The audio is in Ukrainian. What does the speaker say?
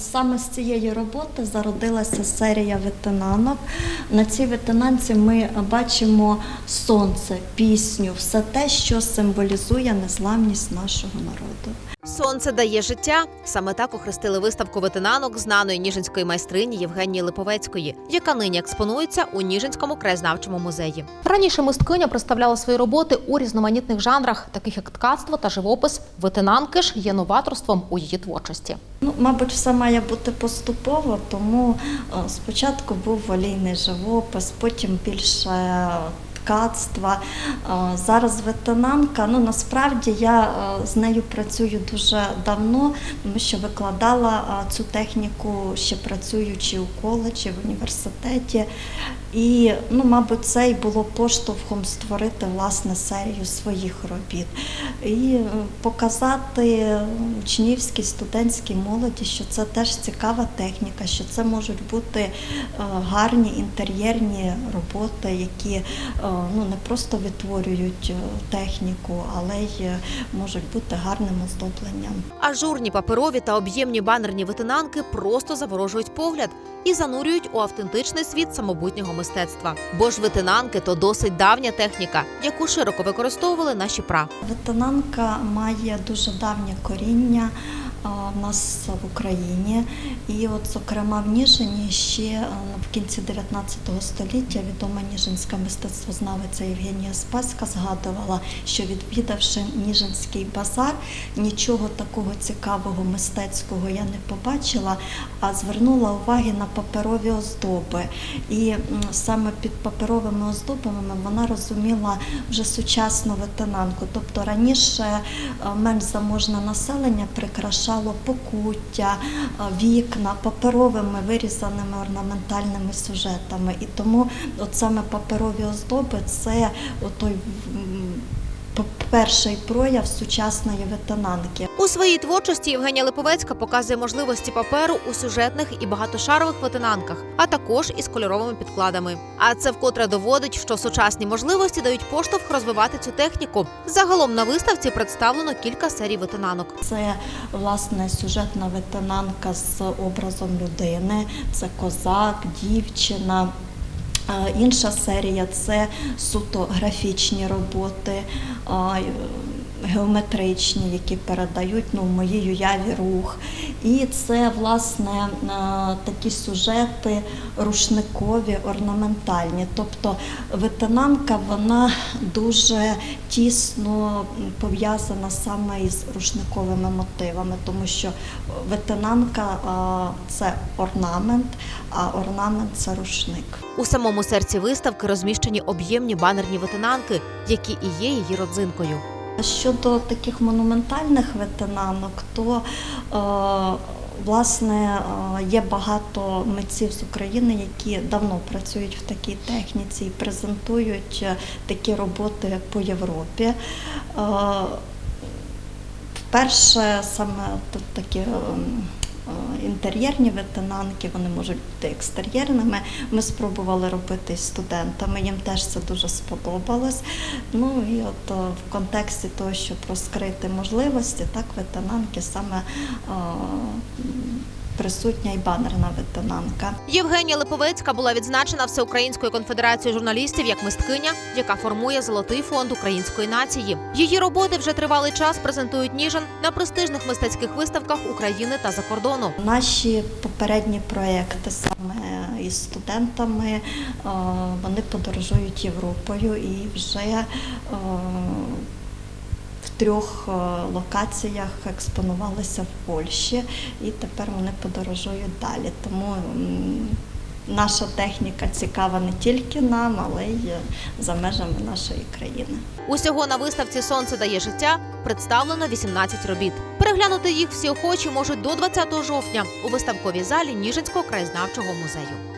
Саме з цієї роботи зародилася серія ветенанок. На цій ветенанці ми бачимо сонце, пісню, все те, що символізує незламність нашого народу. Сонце дає життя. Саме так охрестили виставку ветенанок знаної ніжинської майстрині Євгенії Липовецької, яка нині експонується у Ніжинському краєзнавчому музеї. Раніше мисткиня представляла свої роботи у різноманітних жанрах, таких як ткацтво та живопис. Ветенанки ж є новаторством у її творчості. Ну, мабуть, все має бути поступово, тому е, спочатку був волійний живопис, потім більше ткацтва. Е, Зараз ветенанка. Ну насправді я е, з нею працюю дуже давно, тому що викладала е, цю техніку ще працюючи у коледжі, в університеті. І, ну, мабуть, це і було поштовхом створити власне серію своїх робіт і показати учнівській студентській молоді, що це теж цікава техніка, що це можуть бути гарні інтер'єрні роботи, які ну, не просто відтворюють е, техніку, але й е, можуть бути гарним оздобленням. Ажурні паперові та об'ємні банерні ветенанки просто заворожують погляд і занурюють у автентичний світ самобутнього мистецтва. Бо ж ветенанки то досить давня техніка, яку широко використовували наші пра. Ветенанка має дуже давнє коріння в нас в Україні. І от, зокрема, в Ніжині ще е, в кінці 19 століття відома ніжинська мистецтвознавиця Євгенія Спаська згадувала, що відвідавши Ніжинський базар, нічого такого цікавого мистецького я не побачила, а звернула уваги на паперові оздоби. І саме під паперовими оздобами вона розуміла вже сучасну ветенанку. Тобто раніше е, менш заможне населення прикрашало покуття, е, вікна паперовими вирізаними орнаментальними сюжетами. І тому от саме паперові оздоби це той перший прояв сучасної ветенанки. У своїй творчості Євгенія Липовецька показує можливості паперу у сюжетних і багатошарових ветенанках, а також із кольоровими підкладами. А це вкотре доводить, що сучасні можливості дають поштовх розвивати цю техніку. Загалом на виставці представлено кілька серій ветенанок. Це власне сюжетна ветенанка з образом людини, це козак, дівчина. Інша серія це суто графічні роботи, геометричні, які передають ну, в моїй уяві рух. І це власне такі сюжети рушникові, орнаментальні. Тобто ветенанка вона дуже тісно пов'язана саме із рушниковими мотивами, тому що ветенанка а, це орнамент, а орнамент це рушник. У самому серці виставки розміщені об'ємні банерні ветенанки, які і є її родзинкою. Щодо таких монументальних ветенанок, то е, власне е, є багато митців з України, які давно працюють в такій техніці і презентують е, такі роботи по Європі. Вперше саме такі ем, інтер'єрні ветенанки, вони можуть бути екстер'єрними. Ми спробували робити із студентами, їм теж це дуже сподобалось. Ну і от е, в контексті того, щоб розкрити можливості, так ветенанки саме е, присутня і банерна ветенанка. Євгенія Липовецька була відзначена Всеукраїнською конфедерацією журналістів як мисткиня, яка формує золотий фонд української нації. Її роботи вже тривалий час презентують Ніжин на престижних мистецьких виставках України та за кордону. Наші попередні проекти саме із студентами е, вони подорожують Європою і вже е, в трьох е, локаціях експонувалися в Польщі, і тепер вони подорожують далі. Тому наша техніка цікава не тільки нам, але й за межами нашої країни. Усього на виставці Сонце дає життя представлено 18 робіт. Переглянути їх всі охочі можуть до 20 жовтня у виставковій залі Ніжинського краєзнавчого музею.